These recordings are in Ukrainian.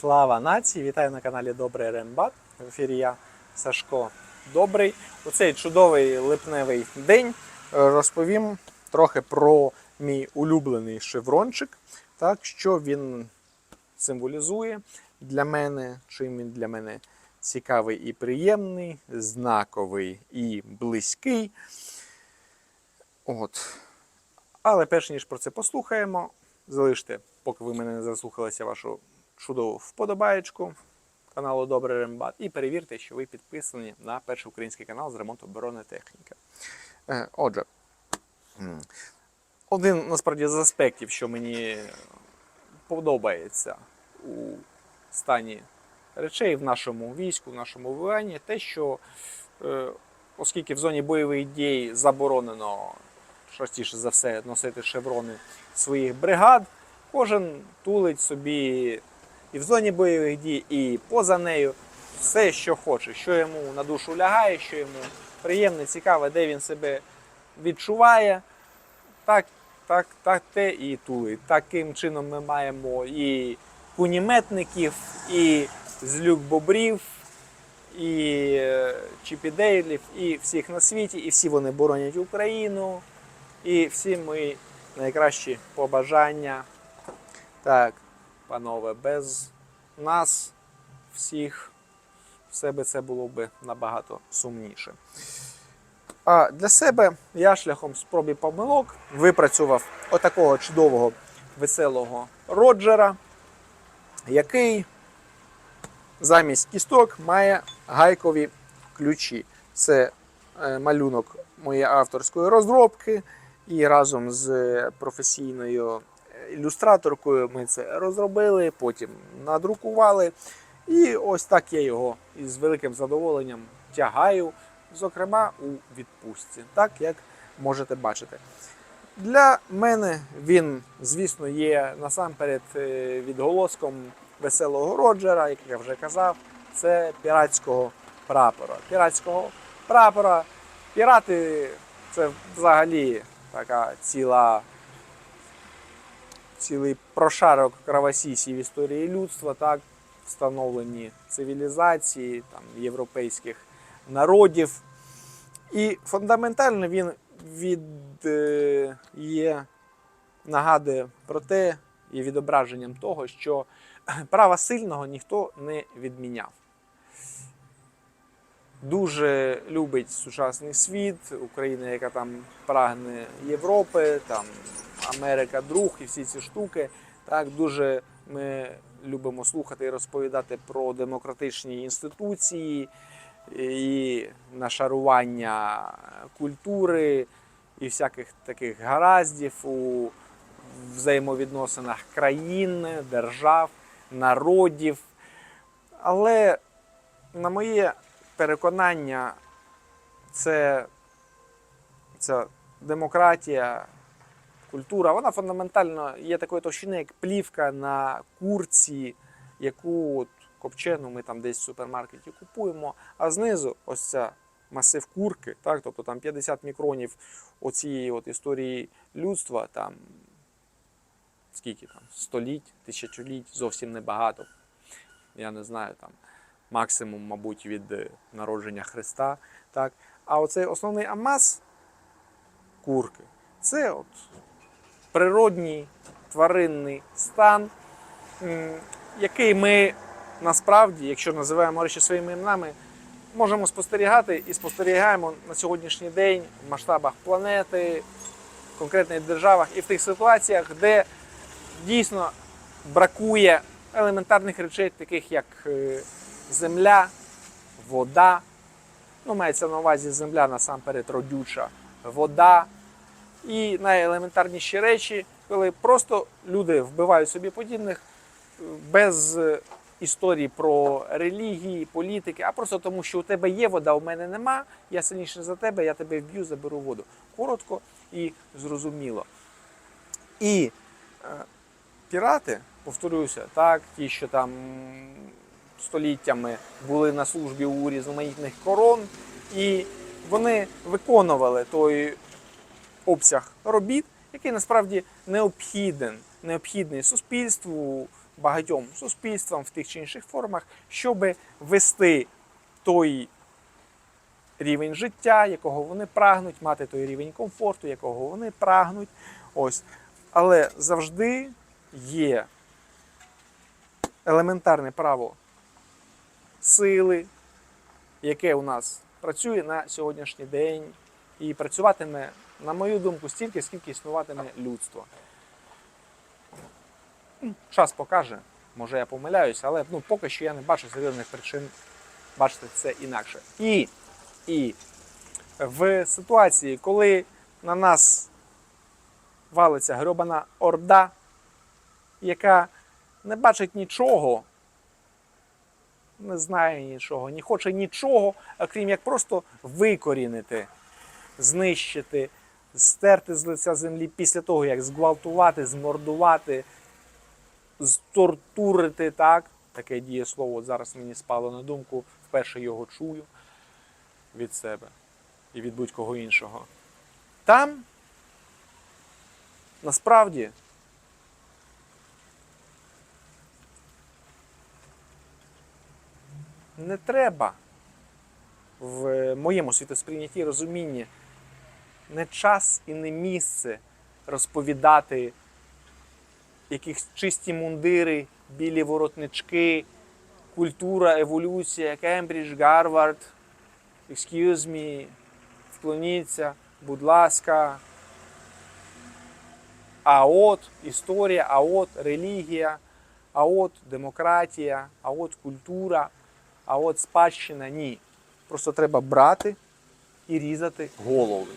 Слава нації! Вітаю на каналі Добрий Рембат. В ефірі я Сашко Добрий. У цей чудовий липневий день е, розповім трохи про мій улюблений шеврончик, так, що він символізує для мене, чим він для мене цікавий і приємний, знаковий і близький. От. Але перш ніж про це послухаємо, залиште, поки ви мене не заслухалися, вашу чудову вподобаєчку каналу Добрий Рембат і перевірте, що ви підписані на перший український канал з ремонту бронетехніки. Е, Отже, один насправді з аспектів, що мені подобається у стані речей в нашому війську, в нашому воюванні, те, що е, оскільки в зоні бойових дій заборонено частіше за все носити шеврони своїх бригад, кожен тулить собі і в зоні бойових дій, і поза нею все, що хоче, що йому на душу лягає, що йому приємне, цікаве, де він себе відчуває. Так, так, так те і тулить. Таким чином ми маємо і куніметників, і злюк-бобрів, і е, чіпідейлів, і всіх на світі, і всі вони боронять Україну. І всі ми найкращі побажання. Так, панове, без нас всіх все би це було б набагато сумніше. А для себе я шляхом спробі помилок випрацював отакого чудового веселого роджера, який замість кісток має гайкові ключі. Це е, малюнок моєї авторської розробки, і разом з професійною ілюстраторкою ми це розробили, потім надрукували. І ось так я його із великим задоволенням тягаю, зокрема у відпустці, так як можете бачити. Для мене він, звісно, є насамперед е, відголоском веселого Роджера, як я вже казав, це піратського прапора. Піратського прапора. Пірати це взагалі така ціла, цілий прошарок кровосісів історії людства, так, встановлені цивілізації там, європейських народів. І фундаментально він від, е, є, нагадує про те і відображенням того, що права сильного ніхто не відміняв. Дуже любить сучасний світ, Україна, яка там прагне Європи, там Америка, друг і всі ці штуки. Так, дуже ми любимо слухати і розповідати про демократичні інституції і нашарування культури і всяких таких гараздів у взаємовідносинах країн, держав, народів. Але на моє переконання, це ця демократія, культура, вона фундаментально є такою товщини, як плівка на курці, яку от копчену ми там десь в супермаркеті купуємо, а знизу ось ця масив курки, так, тобто там 50 мікронів оцієї от історії людства, там скільки там, століть, тисячоліть, зовсім небагато. Я не знаю там максимум, мабуть, від е, народження Христа. Так? А оцей основний амаз курки це от природній тваринний стан, який ми насправді, якщо називаємо речі своїми іменами, можемо спостерігати і спостерігаємо на сьогоднішній день в масштабах планети, в конкретних державах і в тих ситуаціях, де дійсно бракує елементарних речей, таких як е, земля, вода. Ну, мається на увазі земля насамперед родюча, вода і найелементарніші речі, коли просто люди вбивають собі подібних е, без е, історії про релігії, політики, а просто тому, що у тебе є вода, у мене нема, я сильніше за тебе, я тебе вб'ю, заберу воду. Коротко і зрозуміло. І е, пірати, повторюся, так, ті, що там століттями були на службі у різноманітних корон, і вони виконували той обсяг робіт, який насправді необхіден, необхідний суспільству, багатьом суспільствам в тих чи інших формах, щоб вести той рівень життя, якого вони прагнуть, мати той рівень комфорту, якого вони прагнуть. Ось. Але завжди є елементарне право сили, яке у нас працює на сьогоднішній день і працюватиме, на мою думку, стільки, скільки існуватиме людство. Час покаже, може я помиляюся, але ну, поки що я не бачу серйозних причин бачити це інакше. І, і в ситуації, коли на нас валиться гробана орда, яка не бачить нічого, не знає нічого, не хоче нічого, окрім як просто викорінити, знищити, стерти з лиця землі після того, як зґвалтувати, змордувати, стортурити, так? Таке дієслово от зараз мені спало на думку, вперше його чую від себе і від будь-кого іншого. Там насправді не треба в моєму світосприйнятті розумінні не час і не місце розповідати якісь чисті мундири, білі воротнички, культура, еволюція, Кембридж, Гарвард, excuse me, вклоніться, будь ласка. А от історія, а от релігія, а от демократія, а от культура, а от спадщина. Ні. Просто треба брати і різати голови.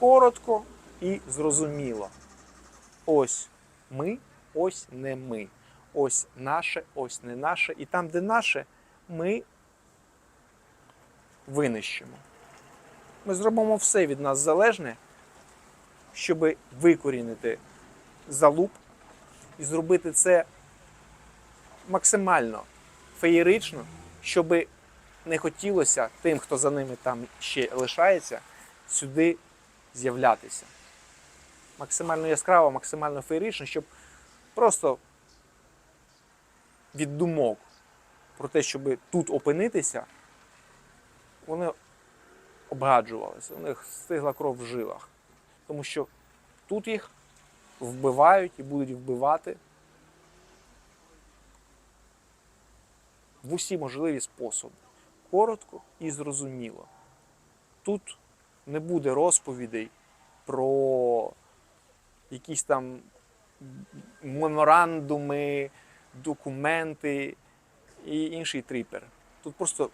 Коротко і зрозуміло. Ось ми, ось не ми. Ось наше, ось не наше. І там, де наше, ми винищимо. Ми зробимо все від нас залежне, щоб викорінити залуп і зробити це максимально феєрично, щоб не хотілося тим, хто за ними там ще лишається, сюди з'являтися. Максимально яскраво, максимально феєрично, щоб просто від думок про те, щоб тут опинитися, вони обгаджувалися, у них стигла кров в жилах. Тому що тут їх вбивають і будуть вбивати в усі можливі способи. Коротко і зрозуміло. Тут не буде розповідей про якісь там меморандуми, документи і інший трипер. Тут просто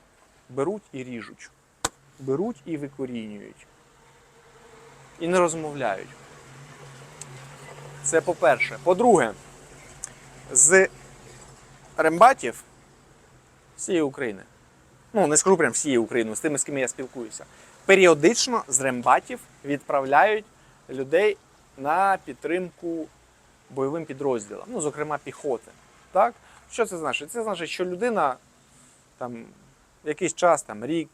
беруть і ріжуть, беруть і викорінюють. І не розмовляють. Це по-перше. По-друге, з рембатів всієї України. Ну, не скажу прям всієї України, з тими, з ким я спілкуюся. Періодично з рембатів відправляють людей на підтримку бойовим підрозділам, ну, зокрема, піхоти. Так? Що це значить? Це значить, що людина там якийсь час, там, рік,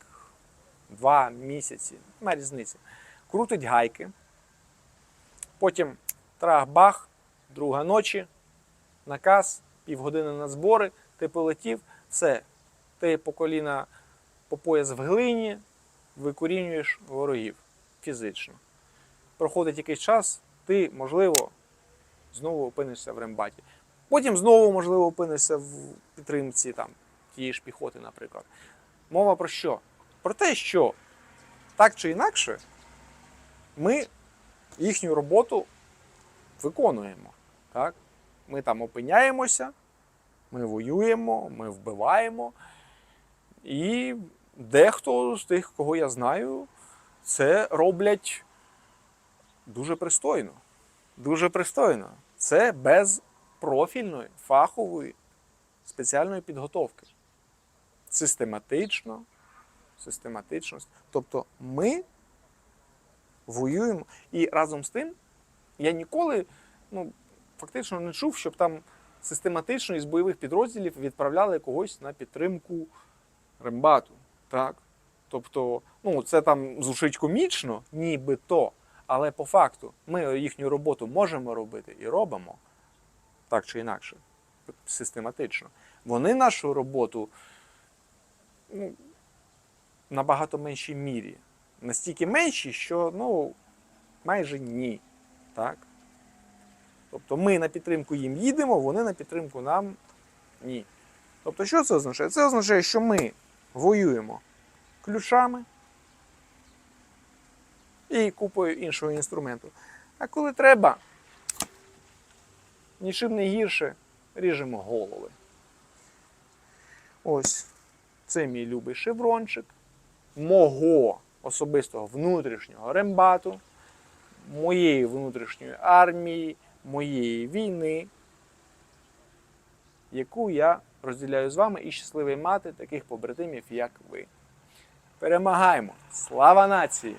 два місяці, немає різниці, крутить гайки, потім трах-бах, друга ночі, наказ, півгодини на збори, ти полетів, все, ти по коліна по пояс в глині, викорінюєш ворогів фізично. Проходить якийсь час, ти, можливо, знову опинишся в рембаті. Потім знову, можливо, опинишся в підтримці там, тієї ж піхоти, наприклад. Мова про що? Про те, що так чи інакше ми їхню роботу виконуємо. Так? Ми там опиняємося, ми воюємо, ми вбиваємо. І дехто з тих, кого я знаю, це роблять дуже пристойно. Дуже пристойно. Це без профільної, фахової, спеціальної підготовки. Систематично, систематично. Тобто ми воюємо. І разом з тим я ніколи ну, фактично не чув, щоб там систематично із бойових підрозділів відправляли когось на підтримку рембату. Так? Тобто, ну, це там звучить комічно, нібито, Але по факту ми їхню роботу можемо робити і робимо так чи інакше, систематично. Вони нашу роботу ну, набагато меншій мірі. Настільки менші, що ну, майже ні. Так? Тобто ми на підтримку їм їдемо, вони на підтримку нам ні. Тобто, що це означає? Це означає, що ми воюємо ключами і купою іншого інструменту. А коли треба, нічим не гірше, ріжемо голови. Ось це мій любий шеврончик мого особистого внутрішнього рембату, моєї внутрішньої армії, моєї війни, яку я розділяю з вами і щасливий мати таких побратимів, як ви. Перемагаємо! Слава нації!